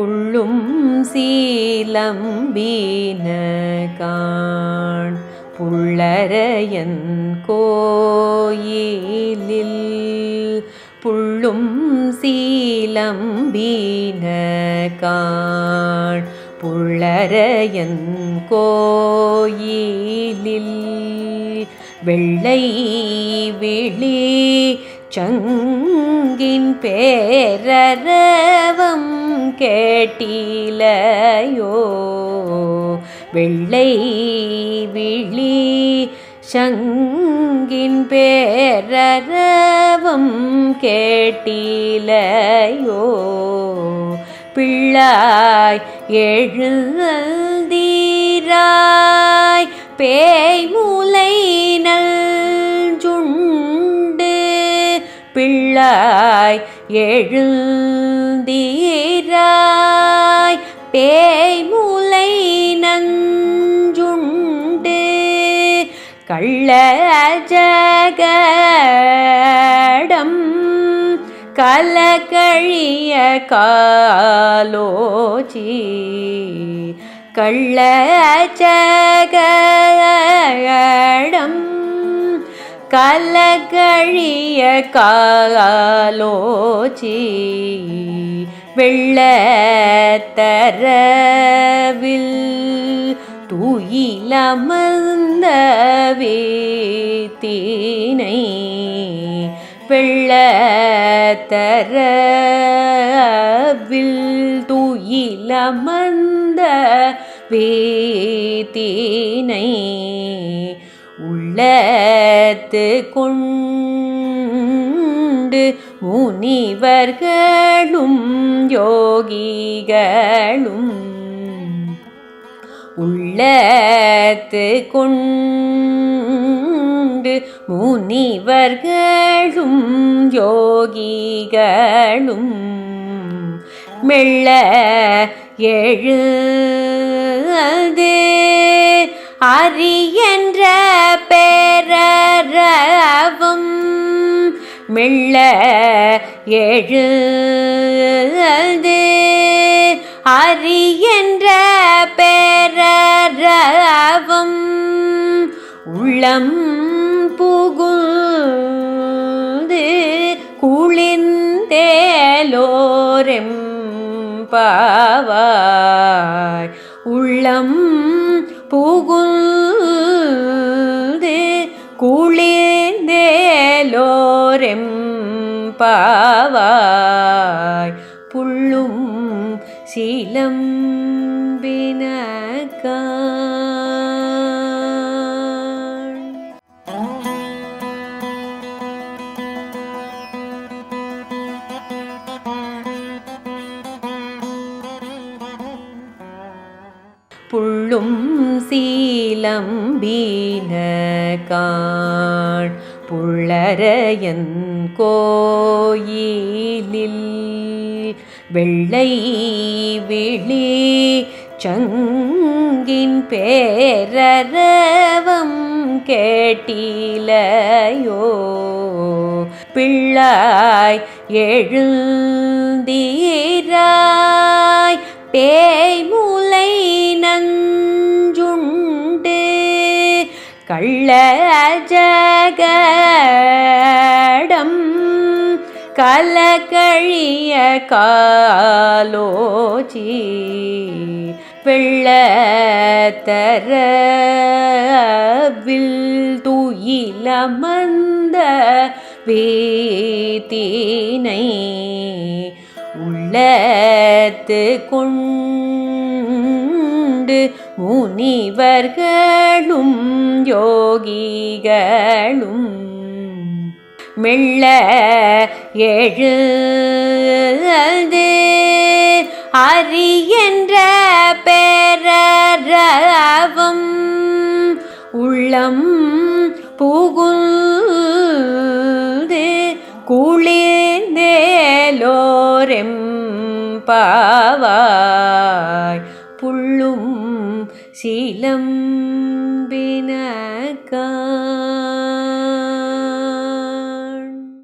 கொள்ளும் சீலம்பீன காண் புள்ளரையன் கோயிலில் புள்ளும் சீலம்பீன காண் புள்ளரையன் கோயிலில் வெள்ளை வெளி சங்கின் பேரரவம் கேட்டிலையோ? வெள்ளை விழி சங்கின் பேரரவம் கேட்டிலையோ? பிள்ளாய் எழுந்தீராய் பிள்ளாய் எழுந்தீராய். பேய் மூலை நஞ்சுண்டு கள்ள ஜகடம் கலகழிய காலோச்சி கள்ள ஜகடம் கலகழிய காலோச்சி வெள்ளத்தரவில் துயிலமர்ந்த வேத்தினை வெள்ளத்தரவில் துயிலமர்ந்த வேத்தினை உள்ளத்து கொண்டு முனிவர்களும் யோகிகளும் உள்ளத்து கொண்டு முனிவர்களும் யோகிகளும் மெல்ல எழுது. அரியன்ற பேரரவும் மெல்ல எழுது. அரியன்ற பேரரவும் உள்ளம் புகுந்து குளிர்ந்தேலோரெம் பாவாய் உள்ளம் புகுந்து குளிர்ந்தேலோரெம் பாவாய் புள்ளும் சிலம்பினகான் புள்ளும் சீலம்பீன காண். புள்ளரையன் கோயிலில் வெள்ளை விழி சங்கின் பேரரவம் கேட்டிலையோ. பிள்ளாய் எழுந்தீராய் பேய்மு கள்ள ஜகடம் கலகழிய காலோச்சி வெள்ளத்தரவில் துயிலமந்த வேத்தினை உள்ளத்து கொண்டு முனிவர்களும் யோகிகளும் மெல்ல எழுது அரியன்ற பேரரவும் உள்ளம் புகுந்து குளிர்ந்தேலோரெம் புள்ளும் சிலம்பினகான்